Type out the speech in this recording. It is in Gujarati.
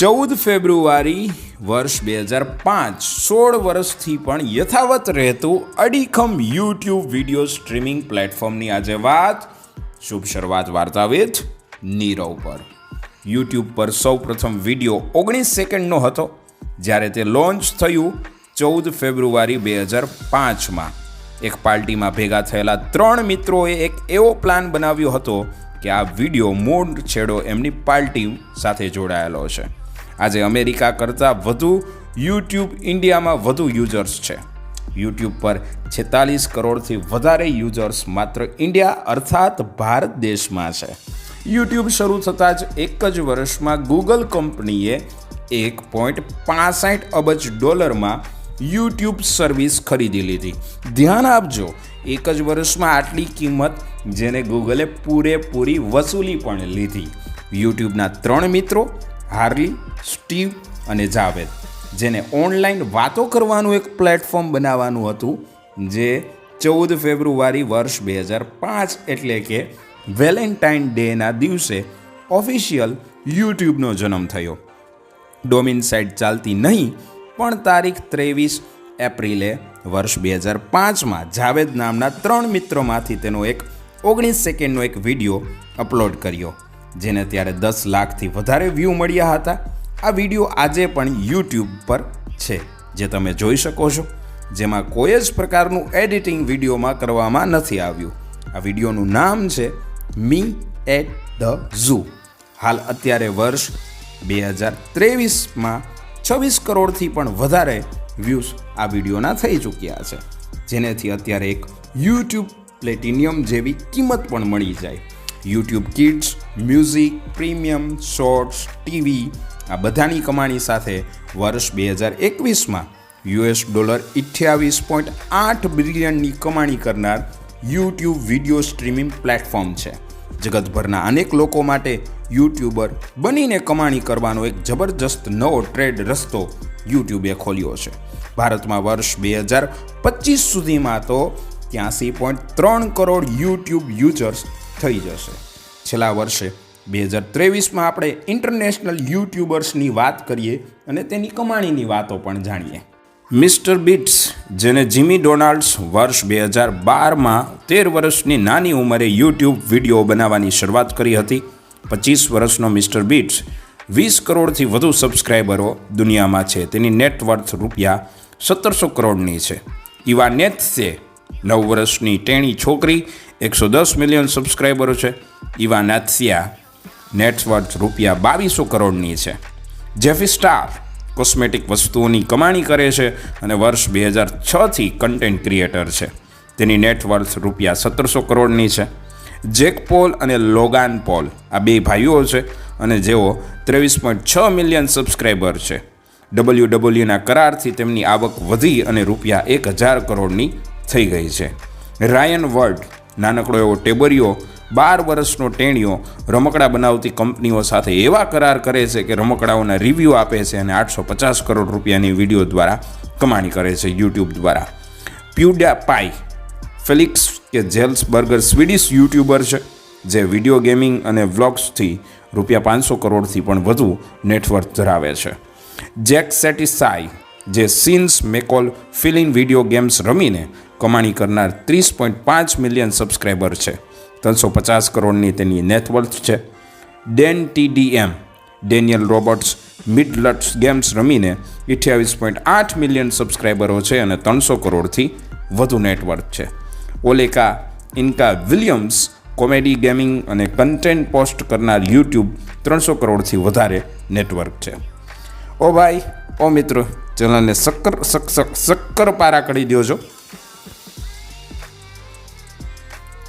ચૌદ ફેબ્રુઆરી વર્ષ બે હજાર પાંચ, સોળ વર્ષથી પણ યથાવત રહેતું અડીખમ યુટ્યુબ વીડિયો સ્ટ્રીમિંગ પ્લેટફોર્મની આજે વાત. શુભ શરૂઆત વાર્તા વિથ નીરવ પર. યુટ્યુબ પર સૌ પ્રથમ વીડિયો ઓગણીસ સેકન્ડનો હતો, જ્યારે તે લોન્ચ થયું ચૌદ ફેબ્રુઆરી બે હજાર પાંચમાં. એક પાર્ટીમાં ભેગા થયેલા ત્રણ મિત્રોએ એક એવો પ્લાન બનાવ્યો હતો કે આ વીડિયો મૂળ છેડો એમની પાર્ટી સાથે જોડાયેલો છે. આજે અમેરિકા કરતાં વધુ યુટ્યુબ ઇન્ડિયામાં વધુ યુઝર્સ છે. યુટ્યુબ પર છેતાલીસ કરોડથી વધારે યુઝર્સ માત્ર ઇન્ડિયા અર્થાત ભારત દેશમાં છે. યુટ્યુબ શરૂ થતાં જ એક જ વર્ષમાં ગૂગલ કંપનીએ એક પોઈન્ટ પાસઠ અબજ ડોલરમાં યુટ્યુબ સર્વિસ ખરીદી લીધી. ધ્યાન આપજો, એક જ વર્ષમાં આટલી કિંમત જેને ગૂગલે પૂરેપૂરી વસૂલી પણ લીધી. યુટ્યુબના ત્રણ મિત્રો હાર્લી, સ્ટીવ અને જાવેદ, જેને ઓનલાઈન વાતો કરવાનું એક પ્લેટફોર્મ બનાવવાનું હતું, જે ચૌદ ફેબ્રુઆરી વર્ષ બે હજાર પાંચ એટલે કે વેલેન્ટાઇન ડેના દિવસે ઓફિશિયલ યુટ્યુબનો જન્મ થયો. ડોમિન સાઇટ ચાલતી નહીં, પણ તારીખ ત્રેવીસ એપ્રિલે વર્ષ બે હજાર પાંચમાં જાવેદ નામના ત્રણ મિત્રોમાંથી તેનો એક ઓગણીસ સેકન્ડનો એક વીડિયો અપલોડ કર્યો. જેને ત્યારે દસ લાખથી વધારે વ્યૂ મળ્યા હતા. આ વીડિયો આજે પણ યુટ્યુબ પર છે, જે તમે જોઈ શકો છો. જેમાં કોઈ જ પ્રકારનું એડિટિંગ વિડીયોમાં કરવામાં નથી આવ્યું. આ વિડીયોનું નામ છે મી એટ ધ ઝૂ હાલ અત્યારે વર્ષ બે હજાર ત્રેવીસમાં છવ્વીસ કરોડથી પણ વધારે વ્યૂઝ આ વિડીયોના થઈ ચૂક્યા છે. જેનેથી અત્યારે એક યુટ્યુબ પ્લેટિનિયમ જેવી કિંમત પણ મળી જાય. YouTube kids, music, premium, shorts, TV, આ બધાની કમાણી સાથે વર્ષ બે હજાર એકવીસમાં યુએસ ડોલર અઠ્યાવીસ પોઈન્ટ આઠ બિલિયનની કમાણી કરનાર યુટ્યુબ વીડિયો સ્ટ્રીમિંગ પ્લેટફોર્મ છે. જગતભરના અનેક લોકો માટે યુટ્યુબર બનીને કમાણી કરવાનો એક જબરજસ્ત નવો ટ્રેડ રસ્તો યુટ્યુબે ખોલ્યો છે. ભારતમાં વર્ષ બે હજાર પચીસ સુધીમાં તો ત્યાંસી પોઈન્ટ ત્રણ કરોડ યુટ્યુબ યુઝર્સ થઈ જશે. છેલ્લા વર્ષે, બે હજાર ત્રેવીસમાં આપણે ઇન્ટરનેશનલ યુટ્યુબર્સની વાત કરીએ અને તેની કમાણીની વાતો પણ જાણીએ. મિસ્ટર બિટ્સ જેને જીમી ડોનાલ્ડ્સ વર્ષ બે હજાર બારમાં તેર વર્ષની નાની ઉંમરે યુટ્યુબ વીડિયો બનાવવાની શરૂઆત કરી હતી, પચીસ વર્ષનો મિસ્ટર બિટ્સ વીસ કરોડથી વધુ સબસ્ક્રાઈબરો દુનિયામાં છે. તેની નેટવર્થ રૂપિયા સત્તરસો કરોડની છે. ઇવા નેત્સે નવ વર્ષની ટેણી છોકરી, એકસો દસ મિલિયન સબસ્ક્રાઈબરો છે. ઇવા નાથસિયા નેટવર્થ રૂપિયા બાવીસો કરોડની છે. જેફી સ્ટાર કોસ્મેટિક વસ્તુઓની કમાણી કરે છે અને વર્ષ બે હજાર છથી કન્ટેન્ટ ક્રિએટર છે. તેની નેટવર્થ રૂપિયા સત્તરસો કરોડની છે. જેક પોલ અને લોગાન પોલ આ બે ભાઈઓ છે અને જેઓ ત્રેવીસ પોઈન્ટ છ મિલિયન સબસ્ક્રાઈબર છે. ડબલ્યુ ડબલ્યુના કરારથી તેમની આવક વધી અને રૂપિયા એક હજાર કરોડની થઈ ગઈ છે. રાયન વર્ડ નાનકડો એવો ટેબરિયો, બાર વર્ષનો ટેણીઓ રમકડા બનાવતી કંપનીઓ સાથે એવા કરાર કરે છે કે રમકડાઓના રિવ્યૂ આપે છે અને આઠસો પચાસ કરોડ રૂપિયાની વીડિયો દ્વારા કમાણી કરે છે યુટ્યુબ દ્વારા. PewDiePie Felix Kjellberg Swedish YouTuber છે, જે વીડિયો ગેમિંગ અને વ્લોગ્સથી રૂપિયા પાંચસો કરોડથી પણ વધુ નેટવર્ક ધરાવે છે. જેક સેટિસાઈ જે સિન્સ મેકોલ ફિલિંગ વીડિયો ગેમ્સ રમીને કમાણી કરનાર ત્રીસ પોઈન્ટ પાંચ મિલિયન સબસ્ક્રાઈબર છે. ત્રણસો પચાસ કરોડની તેની નેટવર્થ છે. Dan TDM Daniel Robert Middleton games રમીને અઠ્યાવીસ પોઈન્ટ આઠ મિલિયન સબસ્ક્રાઈબરો છે અને ત્રણસો કરોડથી વધુ નેટવર્ક છે. ઓલેકા, ઇન્કા વિલિયમ્સ, કોમેડી ગેમિંગ અને કન્ટેન્ટ પોસ્ટ કરનાર યુટ્યુબ ત્રણસો કરોડથી વધારે નેટવર્ક છે. ઓ ભાઈ ઓ મિત્રો ચેનલને શક્કર શક શક શક્કર પારા કરી દો છો.